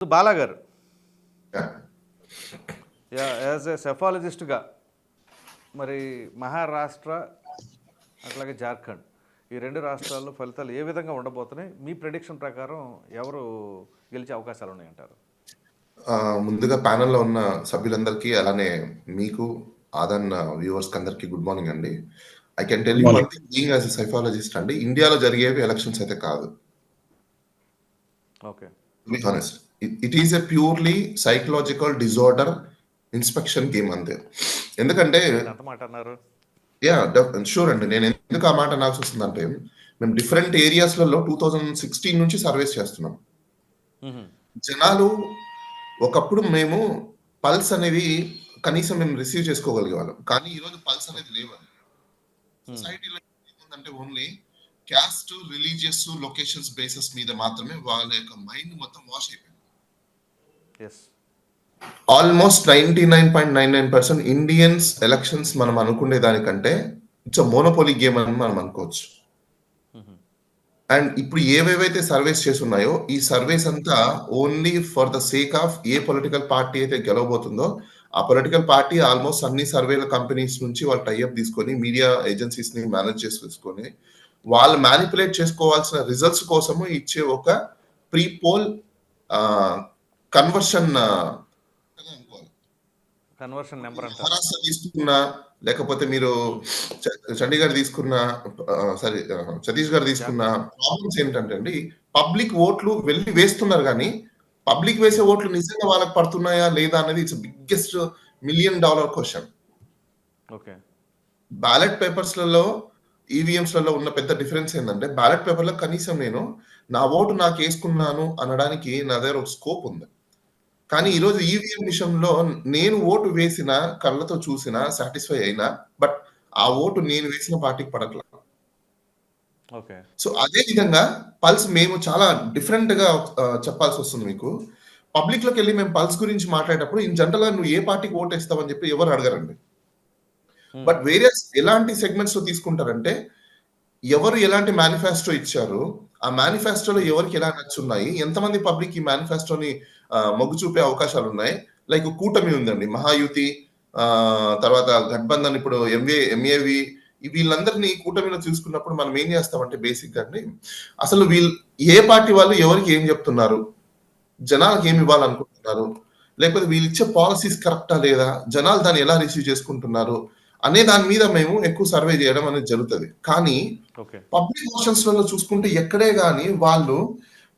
బాలా గారు. As a సెఫాలజిస్ట్గా. మరి మహారాష్ట్ర అట్లాగే జార్ఖండ్ ఈ రెండు రాష్ట్రాల్లో ఫలితాలు ఏ విధంగా ఉండబోతున్నాయి? మీ ప్రిడిక్షన్ ప్రకారం ఎవరు గెలిచే అవకాశాలు ఉన్నాయంటారు? ముందుగా ప్యానెల్లో ఉన్న సభ్యులందరికీ అలానే మీకు ఆదన్ వ్యూవర్స్కి అందరికీ గుడ్ మార్నింగ్ అండి. I can tell you being as a psychologist అండి ఇండియాలో జరిగేవి ఎలక్షన్స్ అయితే కాదు. Okay. Honest it is a purely psychological disorder inspection game అంతే. ఎందుకంటే యా షూర్ అండి. నేను ఎందుకు ఆ మాట నాకు వస్తుందంటే మేము డిఫరెంట్ ఏరియాస్లలో టూ థౌజండ్ సిక్స్టీన్ నుంచి సర్వేస్ చేస్తున్నాం. జనాలు ఒకప్పుడు మేము పల్స్ అనేవి కనీసం మేము రిసీవ్ చేసుకోగలిగే వాళ్ళం కానీ ఈరోజు పల్స్ అనేది లేవండి. సొసైటీలో ఏముందంటే only caste religious locations bases మీద మాత్రమే వాళ్ళ యొక్క మైండ్ మొత్తం వాష్ అయిపోయింది. Yes almost ninety nine point nine nine percent Indians elections మనం అనుకునే దానికంటే ఇట్స్ మోనోపోలీ గేమ్ అని మనం అనుకోవచ్చు. అండ్ ఇప్పుడు ఏవేవైతే సర్వేస్ చేస్తున్నాయో ఈ సర్వేస్ అంతా only for the sake of a political party అయితే గెలవబోతుందో ఆ పొలిటికల్ పార్టీ ఆల్మోస్ట్ అన్ని సర్వేల కంపెనీస్ నుంచి వాళ్ళు టైఅప్ తీసుకొని మీడియా ఏజెన్సీస్ని మేనేజ్ చేసుకొని వాళ్ళు మ్యానిపులేట్ చేసుకోవాల్సిన రిజల్ట్స్ కోసము ఇచ్చే ఒక pre poll conversion conversion number Maharashtra తీసుకున్నా లేకపోతే మీరు చండీగఢ్ తీసుకున్న సారీ ఛత్తీస్గఢ్ తీసుకున్న ప్రాబ్లమ్స్ ఏంటంటే అండి పబ్లిక్ ఓట్లు వెళ్ళి వేస్తున్నారు కానీ పబ్లిక్ వేసే ఓట్లు నిజంగా వాళ్ళకి పడుతున్నాయా లేదా అనేది it's biggest million dollar question. Okay. Ballot పేపర్స్లలో ఈవీఎంస్లలో ఉన్న పెద్ద డిఫరెన్స్ ఏంటంటే బ్యాలెట్ పేపర్లో కనీసం నేను నా ఓటు నాకు వేసుకున్నాను అనడానికి నా దగ్గర ఒక స్కోప్ ఉంది. కానీ ఈరోజు ఈవీఎం విషయంలో నేను ఓటు వేసిన కళ్ళతో చూసిన సాటిస్ఫై అయినా బట్ ఆ ఓటు నేను వేసిన పార్టీకి పడట్ల. సో అదే విధంగా పల్స్ మేము చాలా డిఫరెంట్గా చెప్పాల్సి వస్తుంది మీకు. పబ్లిక్లోకి వెళ్ళి మేము పల్స్ గురించి మాట్లాడేటప్పుడు ఇన్ జనరల్గా నువ్వు ఏ పార్టీకి ఓటు వేస్తావని చెప్పి ఎవరు అడగరండి. బట్ వేరియస్ ఎలాంటి సెగ్మెంట్స్లో తీసుకుంటారంటే ఎవరు ఎలాంటి మేనిఫెస్టో ఇచ్చారు ఆ మేనిఫెస్టోలో ఎవరికి ఎలా నచ్చున్నాయి ఎంతమంది పబ్లిక్ ఈ మేనిఫెస్టోని మొగ్గు చూపే అవకాశాలు ఉన్నాయి లైక్ కూటమి ఉందండి. మహాయుతి ఆ, తర్వాత గఠబంధన్ ఇప్పుడు ఎంఏ ఎంఏవి వీళ్ళందరినీ కూటమిలో చూసుకున్నప్పుడు మనం ఏం చేస్తామంటే బేసిక్గా అండి అసలు వీళ్ళు ఏ పార్టీ వాళ్ళు ఎవరికి ఏం చెప్తున్నారు? జనాలకు ఏమి ఇవ్వాలనుకుంటున్నారు? లేకపోతే వీళ్ళు ఇచ్చే పాలసీస్ కరెక్టా లేదా? జనాలు దాన్ని ఎలా రిసీవ్ చేసుకుంటున్నారు? అనే దాని మీద మేము ఎక్కువ సర్వే చేయడం అనేది జరుగుతుంది. కానీ పబ్లిక్ వర్షన్స్లలో చూసుకుంటే ఎక్కడే గాని వాళ్ళు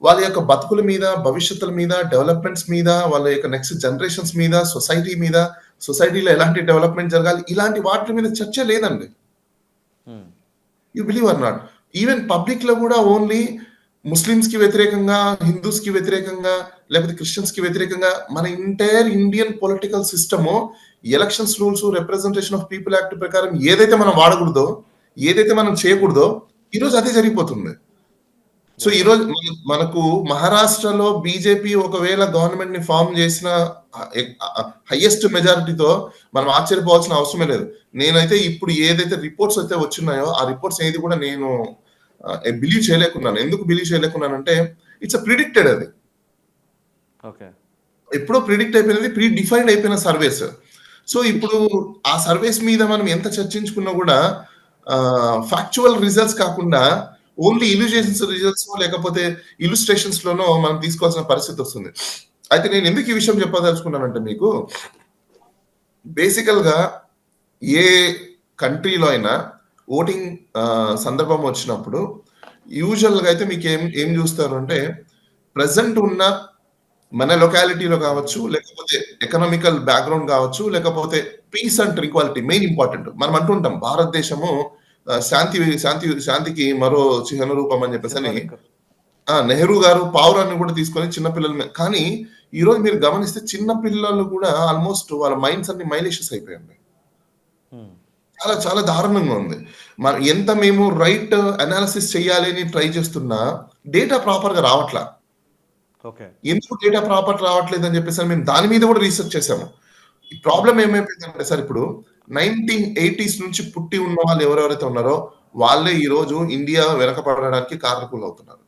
వాళ్ళ యొక్క బతుకుల మీద భవిష్యత్తుల మీద డెవలప్మెంట్స్ మీద వాళ్ళ యొక్క నెక్స్ట్ జనరేషన్స్ మీద సొసైటీ మీద సొసైటీలో ఎలాంటి డెవలప్మెంట్ జరగాలి? ఇలాంటి వాటి మీద చర్చ లేదండి. You believe or not even పబ్లిక్లో కూడా ఓన్లీ ముస్లిమ్స్కి వ్యతిరేకంగా హిందూస్కి వ్యతిరేకంగా లేకపోతే క్రిస్టియన్స్కి వ్యతిరేకంగా మన entire Indian political system elections rules representation of people act ప్రకారం ఏదైతే మనం వాడకూడదో ఏదైతే మనం చేయకూడదో ఈరోజు అదే జరిగిపోతుంది. సో ఈ రోజు మన- మనకు మహారాష్ట్రలో బీజేపీ ఒకవేళ గవర్నమెంట్ని ఫామ్ చేసిన హైయెస్ట్ మెజారిటీతో మనం ఆశ్చర్యపోవాల్సిన అవసరమే లేదు. నేనైతే ఇప్పుడు ఏదైతే రిపోర్ట్స్ అయితే వచ్చినాయో ఆ రిపోర్ట్స్ ఏది కూడా నేను బిలీవ్ చేయలేకున్నాను. ఎందుకు బిలీవ్ చేయలేకున్నానంటే ఇట్స్ ప్రిడిక్టెడ్ అది. ఓకే. ఎప్పుడో ప్రిడిక్ట్ అయిపోయినది ప్రీ డిఫైన్డ్ అయిపోయిన సర్వేస్. సో ఇప్పుడు ఆ సర్వేస్ మీద మనం ఎంత చర్చించుకున్నా కూడా ఫ్యాక్చువల్ రిజల్ట్స్ కాకుండా ఓన్లీ ఇల్యూజేషన్స్ రిజల్ట్స్ లేకపోతే ఇల్లుస్ట్రేషన్స్ లోనో మనం తీసుకోవాల్సిన పరిస్థితి వస్తుంది. అయితే నేను ఎందుకు ఈ విషయం చెప్పదలుచుకున్నానంటే మీకు బేసికల్గా ఏ కంట్రీలో అయినా ఓటింగ్ సందర్భం వచ్చినప్పుడు యూజువల్గా అయితే మీకు ఏం ఏం చూస్తారు అంటే ప్రజెంట్ ఉన్న మన లొకాలిటీలో కావచ్చు లేకపోతే ఎకనామికల్ బ్యాక్గ్రౌండ్ కావచ్చు లేకపోతే peace and tranquility main important మనం అంటుంటాం భారతదేశము శాంతి శాంతి శాంతికి మరో చిహ్న రూపం అని చెప్పేసి అని ఆ, నెహ్రూ గారు పావురాన్ని కూడా తీసుకొని చిన్న పిల్లల మీద కానీ ఈ రోజు మీరు గమనిస్తే చిన్న పిల్లలు కూడా ఆల్మోస్ట్ వాళ్ళ మైండ్స్ అన్ని మైలేషియస్ అయిపోయాయి చాలా చాలా దారుణంగా ఉంది. మన ఎంత మేము రైట్ అనాలిసిస్ చేయాలి అని ట్రై చేస్తున్నా డేటా ప్రాపర్గా రావట్లా. ఎందుకు డేటా ప్రాపర్ రావట్లేదు అని చెప్పేసి మేము దాని మీద కూడా రీసెర్చ్ చేసాము ఈ ప్రాబ్లం ఏమైపోయిందంటే సార్ ఇప్పుడు నైన్టీన్ ఎయిటీస్ నుంచి పుట్టి ఉన్న వాళ్ళు ఎవరెవరైతే ఉన్నారో వాళ్ళే ఈ రోజు ఇండియా వెనకపడడానికి కారకులు అవుతున్నారు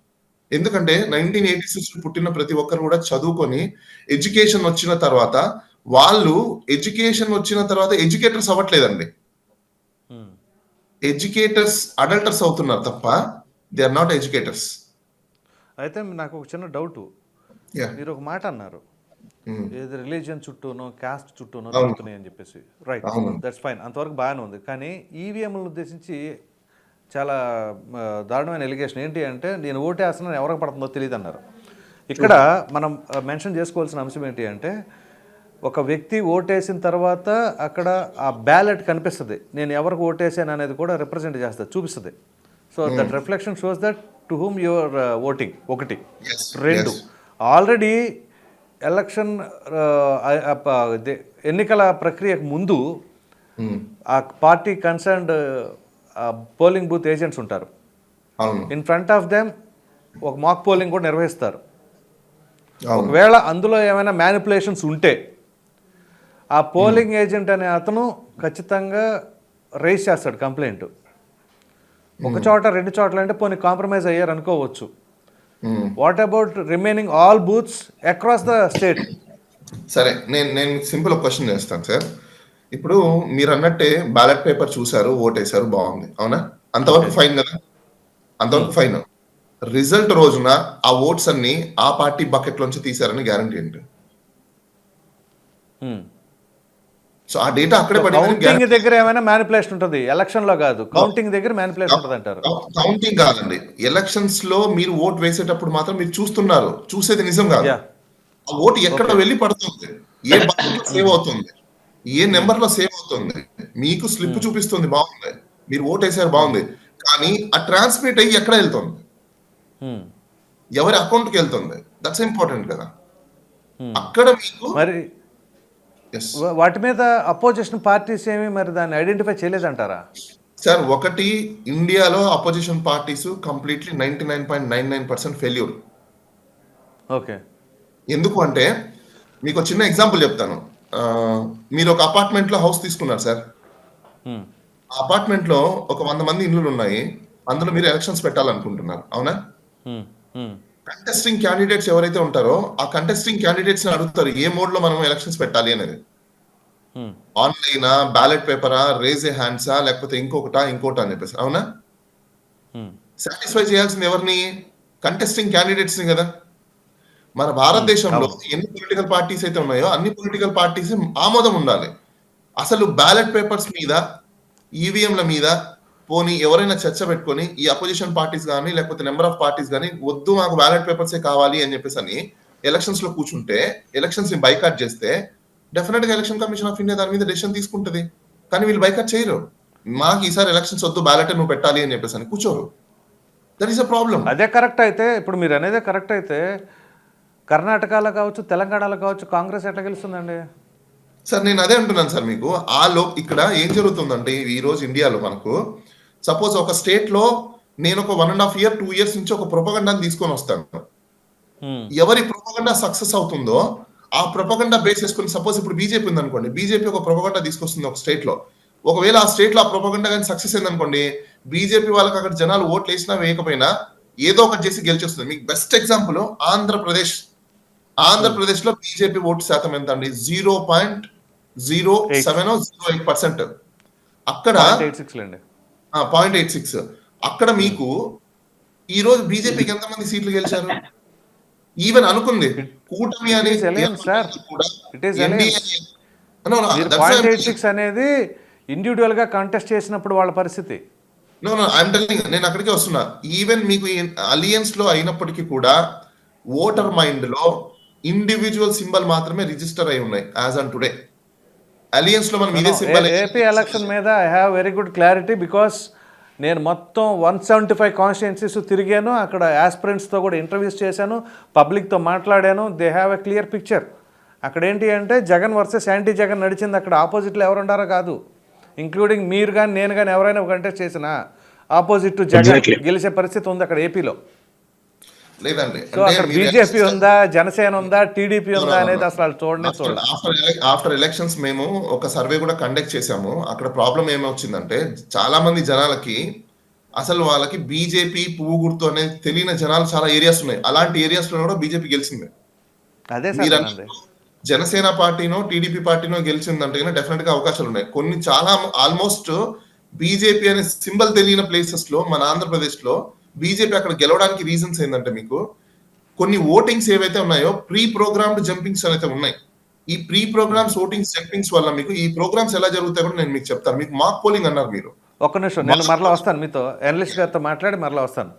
ఎందుకంటే నైన్టీన్ ఎయిటీ సిక్స్ పుట్టిన ప్రతి ఒక్కరు కూడా చదువుకొని ఎడ్యుకేషన్ వచ్చిన తర్వాత వాళ్ళు ఎడ్యుకేషన్ వచ్చిన తర్వాత ఎడ్యుకేటర్స్ అవ్వట్లేదండి. ఎడ్యుకేటర్స్ అడల్టర్స్ అవుతున్నారు తప్ప దే ఆర్ నాట్ ఎడ్యుకేటర్స్. అయితే నాకు ఒక చిన్న డౌట్. యా. మీరు ఒక మాట అన్నారు. ఏది రిలీజియన్ చుట్టూనో కాస్ట్ చుట్టూనో అవును. తిరుగుతున్నాయి అని చెప్పేసి. రైట్. దట్స్ ఫైన్ అంతవరకు బాగానే ఉంది. కానీ ఈవీఎంలను ఉద్దేశించి చాలా దారుణమైన ఎలిగేషన్ ఏంటి అంటే నేను ఓటు వేస్తున్నాను ఎవరికి పడుతుందో తెలియదు అన్నారు. ఇక్కడ మనం మెన్షన్ చేసుకోవాల్సిన అంశం ఏంటి అంటే ఒక వ్యక్తి ఓటేసిన తర్వాత అక్కడ ఆ బ్యాలెట్ కనిపిస్తుంది. నేను ఎవరికి ఓటేసాను అనేది కూడా రిప్రజెంట్ చేస్తుంది చూపిస్తుంది. So that reflection shows that to whom your voting ఒకటి. రెండు. ఆల్రెడీ ఎలక్షన్ ఎన్నికల ప్రక్రియకు ముందు. ఆ party concerned polling booth agents ఉంటారు. ఇన్ ఫ్రంట్ ఆఫ్ దెమ్ ఒక మాక్ పోలింగ్ కూడా నిర్వహిస్తారు. ఒకవేళ అందులో ఏమైనా మ్యానిపులేషన్స్ ఉంటే ఆ పోలింగ్ ఏజెంట్ అనే అతను ఖచ్చితంగా రైజ్ చేస్తాడు కంప్లైంట్. ఒక చోట రెండు చోట్ల అంటే పోనీ కాంప్రమైజ్ అయ్యారు అనుకోవచ్చు. What about remaining all booths across the state సరే నేను నేను సింపుల్ క్వశ్చన్ చేస్తాను సార్. ఇప్పుడు మీరు అన్నట్టే బ్యాలెట్ పేపర్ చూసారు ఓటేశారు బాగుంది. అవునా? అంతవరకు ఫైన్ కదా? అంతవరకు ఫైన్. రిజల్ట్ రోజున ఆ ఓట్స్ అన్ని ఆ పార్టీ బకెట్ లోంచి తీసారని గ్యారంటీ ఏంటి? సో ఆ డేటా అక్కడే కౌంటింగ్ దగ్గర ఏమైనా మ్యానిపులేషన్ ఉంటుంది. ఎలక్షన్లో కాదు. కౌంటింగ్ దగ్గర మ్యానిపులేషన్ ఉంటుంది అంటారు. కౌంటింగ్ కాదండి. ఎలక్షన్స్లో మీరు ఓట్ వేసేటప్పుడు మాత్రం మీరు చూస్తున్నారు. చూసేది నిజం కాదు. ఆ ఓటు ఎక్కడ వెళ్ళి పడుతుంది? ఏ సేవ్ అవుతుంది? ఏ నెంబర్లో సేవ్ అవుతుంది? మీకు స్లిప్ చూపిస్తుంది. బాగుంది. మీరు ఓట్ వేసారు బాగుంది. కానీ ఆ ట్రాన్స్మిట్ అయ్యి ఎక్కడ వెళ్తుంది? ఎవరి అకౌంట్కి వెళ్తుంది? దట్స్ ఇంపార్టెంట్ కదా. అక్కడ మీకు మరి వాటి మీద అపోజిషన్ పార్టీస్ ఏమి మరి దాన్ని ఐడెంటిఫై చేయలేదంటారా? సార్ ఒకటి ఇండియాలో opposition parties completely ninety nine point nine nine percent failure okay. ఎందుకు అంటే మీకు చిన్న ఎగ్జాంపుల్ చెప్తాను. మీరు ఒక అపార్ట్మెంట్లో హౌస్ తీసుకున్నారు సార్ అపార్ట్మెంట్లో ఒక వంద మంది ఇల్లులు ఉన్నాయి. అందులో మీరు ఎలక్షన్స్ పెట్టాలనుకుంటున్నారు. అవునా? కంటెస్టింగ్ క్యాండిడేట్స్ ఎవరైతే ఉంటారో ఆ కంటెస్టింగ్ క్యాండిడేట్స్ని అడుగుతారు ఏ మోడ్లో మనం ఎలక్షన్స్ పెట్టాలి అనేది. ఆన్లైనా బ్యాలెట్ పేపరా రేజ్ ఏ హ్యాండ్సా లేకపోతే ఇంకొకటా ఇంకోటా అని చెప్పేసి. అవునా? సాటిస్ఫై చేయాల్సింది ఎవరిని? కంటెస్టింగ్ క్యాండిడేట్స్ని కదా. మన భారతదేశంలో ఎన్ని పొలిటికల్ పార్టీస్ అయితే ఉన్నాయో అన్ని పొలిటికల్ పార్టీస్ ఆమోదం ఉండాలి. అసలు బ్యాలెట్ పేపర్స్ మీద ఈవీఎంల మీద పోనీ ఎవరైనా చర్చ పెట్టుకొని ఈ అపోజిషన్ పార్టీస్ కానీ లేకపోతే నెంబర్ ఆఫ్ పార్టీస్ కానీ వద్దు మాకు బ్యాలెట్ పేపర్సే కావాలి అని చెప్పేసి అని ఎలక్షన్స్లో కూర్చుంటే ఎలక్షన్స్ని బైకాట్ చేస్తే డెఫినెట్గా ఎలక్షన్ కమిషన్ ఆఫ్ ఇండియా దాని మీద డెసిషన్ తీసుకుంటది. కానీ వీళ్ళు బైకాట్ చేయరు. మాకు ఈసారి ఎలక్షన్స్ వద్దు బ్యాలెట్ నువ్వు పెట్టాలి అని చెప్పేసి అని కూర్చోరు. దట్ ఈస్ అ ప్రాబ్లం అదే కరెక్ట్ అయితే ఇప్పుడు మీరు అనేదే కరెక్ట్ అయితే కర్ణాటకలో కావచ్చు తెలంగాణలో కావచ్చు కాంగ్రెస్ ఎట్లా గెలుస్తుందండి? సార్ నేను అదే అంటున్నాను సార్ మీకు. ఆ లో ఇక్కడ ఏం జరుగుతుందంటే ఈ రోజు ఇండియాలో మనకు సపోజ్ ఒక స్టేట్లో నేను ఒక one and half year two years నుంచి ఒక ప్రొపగండాని తీసుకొని వస్తాను. Hmm. ఎవరి ప్రొపగండా సక్సెస్ అవుతుందో ఆ ప్రొపగండా బేస్ చేసుకుని సపోజ్ ఇప్పుడు బీజేపీ ఉంది అనుకోండి బీజేపీ ఒక ప్రొపగండా తీసుకొస్తుంది ఒక స్టేట్లో. ఒకవేళ ఆ స్టేట్లో ఆ ప్రొపగండా కానీ సక్సెస్ అయింది అనుకోండి బీజేపీ వాళ్ళకి అక్కడ జనాలు ఓట్లు వేసినా వేయకపోయినా ఏదో ఒకటి చేసి గెలిచేస్తుంది. మీకు బెస్ట్ ఎగ్జాంపుల్ ఆంధ్రప్రదేశ్. ఆంధ్రప్రదేశ్లో బీజేపీ ఓటు శాతం ఎంత అండి? Zero point zero seven zero eight percent అక్కడ పాయింట్ ఎయిట్ సిక్స్ అక్కడ మీకు ఈ రోజు బీజేపీకి ఎంతమంది సీట్లు గెలిచారు? ఈవెన్ అనుకుంది. కూటమి అనేది అనేది ఇండివిజువల్గా కంటెస్ట్ చేసినప్పుడు వాళ్ళ పరిస్థితి. నేను అక్కడికే వస్తున్నా. ఈవెన్ మీకు అలియన్స్లో అయినప్పటికీ కూడా ఓటర్ మైండ్లో ఇండివిజువల్ సింబల్ మాత్రమే రిజిస్టర్ అయి ఉన్నాయి యాజ్ ఆన్ టుడే అలియన్స్లో మనం ఇదే సింబల్ ఏపీ ఎలక్షన్ మీద I have very good clarity because నేను మొత్తం వన్ సెవెంటీ ఫైవ్ కాన్స్టిట్యున్సీస్ తిరిగాను అక్కడ ఆస్పిరెంట్స్తో కూడా ఇంటర్వ్యూస్ చేశాను పబ్లిక్తో మాట్లాడాను they have a clear picture అక్కడ ఏంటి అంటే జగన్ వర్సెస్ యాంటీ జగన్ నడిచింది అక్కడ ఆపోజిట్లో ఎవరు ఉండారో కాదు. ఇంక్లూడింగ్ మీరు కానీ నేను కానీ ఎవరైనా ఒక కంటెస్ట్ చేసినా ఆపోజిట్ టు జగన్ గెలిచే పరిస్థితి ఉంది అక్కడ ఏపీలో లేదండి. బీజేపీ ఉందా జనసేన ఉందా టీడీపీ ఉందా అనేది అసలు చూడనే చూడాలి ఆఫ్టర్ ఎలక్షన్స్ మేము ఒక సర్వే కూడా కండక్ట్ చేశాము. అక్కడ ప్రాబ్లం ఏమొచ్చిందంటే చాలా మంది జనాలకి అసలు వాళ్ళకి బీజేపీ పువ్వు గుర్తు అనేది తెలియని జనాలు చాలా ఏరియాస్ ఉన్నాయి. అలాంటి ఏరియాస్లో కూడా బీజేపీ గెలిచింది. అదే. జనసేన పార్టీనో టీడీపీ పార్టీనో గెలిచిందంటే డెఫినెట్గా అవకాశాలు ఉన్నాయి. కొన్ని చాలా ఆల్మోస్ట్ బీజేపీ అనే సింబల్ తెలియని ప్లేసెస్లో మన ఆంధ్రప్రదేశ్లో బీజేపీ అక్కడ గెలవడానికి రీజన్స్ ఏంటంటే మీకు కొన్ని ఓటింగ్స్ ఏవైతే ఉన్నాయో ప్రీ ప్రోగ్రామ్డ్ జంపింగ్స్ అయితే ఉన్నాయి. ఈ ప్రీ ప్రోగ్రామ్స్ ఓటింగ్స్ జంపింగ్స్ వల్ల మీకు ఈ ప్రోగ్రామ్స్ ఎలా జరుగుతాయో కూడా నేను మీకు చెప్తాను. మీకు మాక్ పోలింగ్ అన్నారు మీరు. ఒక్క నిమిషం నేను మరలా వస్తాను మీతో. అనలిస్ట్ గారితో మాట్లాడి మరలా వస్తాను.